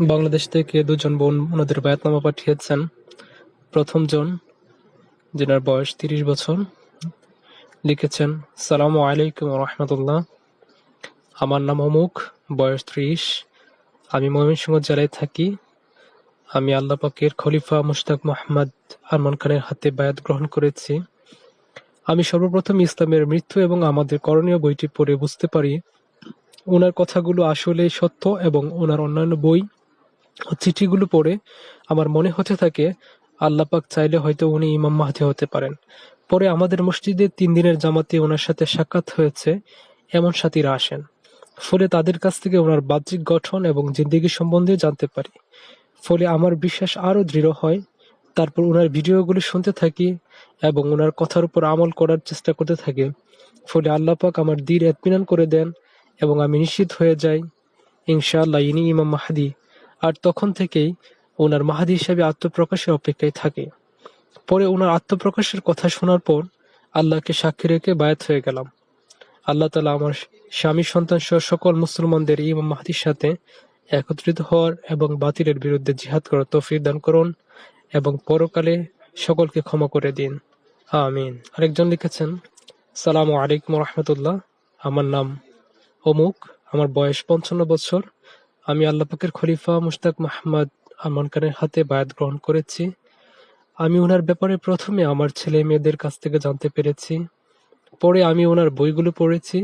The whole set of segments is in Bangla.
বাংলাদেশ থেকে দুজন বোন ওনাদের বায়াতনামা পাঠিয়েছেন। প্রথম জন, যেনার বয়স তিরিশ বছর, লিখেছেন, সালাম আলাইকুম রহমতুল্লাহ। আমার নাম অমুক, বয়স ত্রিশ। আমি ময়মনসিংহ জেলায় থাকি। আমি আল্লাহ পাকের খলিফা মুশতাক মোহাম্মদ আরমান খানের হাতে বায়াত গ্রহণ করেছি। আমি সর্বপ্রথম ইসলামের মৃত্যু এবং আমাদের করণীয় বইটি পড়ে বুঝতে পারি। ওনার কথাগুলো আসলেই সত্য এবং ওনার অন্যান্য বই চিঠিগুলো পড়ে আমার মনে হতে থাকে আল্লাহ পাক চাইলে হয়তো উনি ইমাম মাহদি হতে পারেন। পরে আমাদের মসজিদে তিন দিনের জামাতে ওনার সাথে সাক্ষাৎ হয়েছে, এমন সাথীরা আসেন। ফলে তাদের কাছ থেকে ওনার বাহ্যিক গঠন এবং জিন্দিগি সম্বন্ধে জানতে পারি। ফলে আমার বিশ্বাস আরও দৃঢ় হয়, তারপর ওনার ভিডিওগুলো শুনতে থাকি এবং ওনার কথার উপর আমল করার চেষ্টা করতে থাকি। ফলে আল্লাহ পাক আমার দিল এতমিনান করে দেন এবং আমি নিশ্চিত হয়ে যাই, ইনশাআল্লাহ ইনি ইমাম মাহাদি। আর তখন থেকেই ওনার মাহাদি হিসাবে আত্মপ্রকাশের অপেক্ষায় থাকে। পরে ওনার আত্মপ্রকাশের কথা শোনার পর আল্লাহকে সাক্ষী রেখে বায়াত হয়ে গেলাম। আল্লাহ তালা আমার স্বামী, সন্তান সহ সকল মুসলমানদের ইমাম মাহাদির সাথে একত্রিত হওয়ার এবং বাতিলের বিরুদ্ধে জিহাদ করার তৌফিক দান করুন এবং পরকালে সকলকে ক্ষমা করে দিন। আমিন। আরেকজন লিখেছেন, সালামু আলাইকুম রহমতুল্লাহ। আমার নাম অমুক। আমার বয়স পঞ্চান্ন বছর। আমি আল্লাহ পাকের খলিফা মুশতাক মাহমদ আমান খানের হাতে বায়াত গ্রহণ করেছি। আমি ওনার ব্যাপারে প্রথমে আমার ছেলে মেয়েদের কাছ থেকে জানতে পেরেছি। পরে আমি ওনার বইগুলো পড়েছি।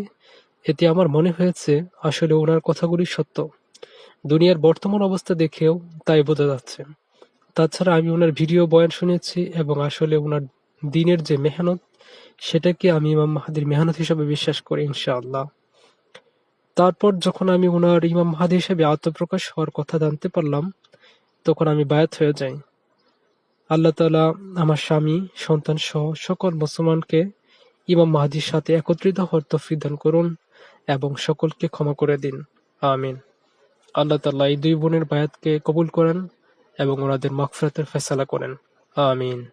এতে আমার মনে হয়েছে আসলে ওনার কথাগুলি সত্য। দুনিয়ার বর্তমান অবস্থা দেখেও তাই বোঝা যাচ্ছে। তাছাড়া আমি ওনার ভিডিও বয়ান শুনেছি এবং আসলে ওনার দিনের যে মেহনত, সেটাকে আমি ইমাম মাহাদির মেহনত হিসাবে বিশ্বাস করি ইনশাআল্লাহ। তারপর যখন আমি ওনার ইমাম মাহাদি হিসেবে আত্মপ্রকাশ হওয়ার কথা জানতে পারলাম, তখন আমি বায়াত হয়ে যাই। আল্লাহ তালা আমার স্বামী সন্তান সহ সকল মুসলমানকে ইমাম মাহাদির সাথে একত্রিত হওয়ার তৌফিক দান করুন এবং সকলকে ক্ষমা করে দিন। আমিন। আল্লাহ তাল্লাহ এই দুই বোনের বায়াতকে কবুল করেন এবং ওনাদের মাগফিরাতের ফেসালা করেন। আমিন।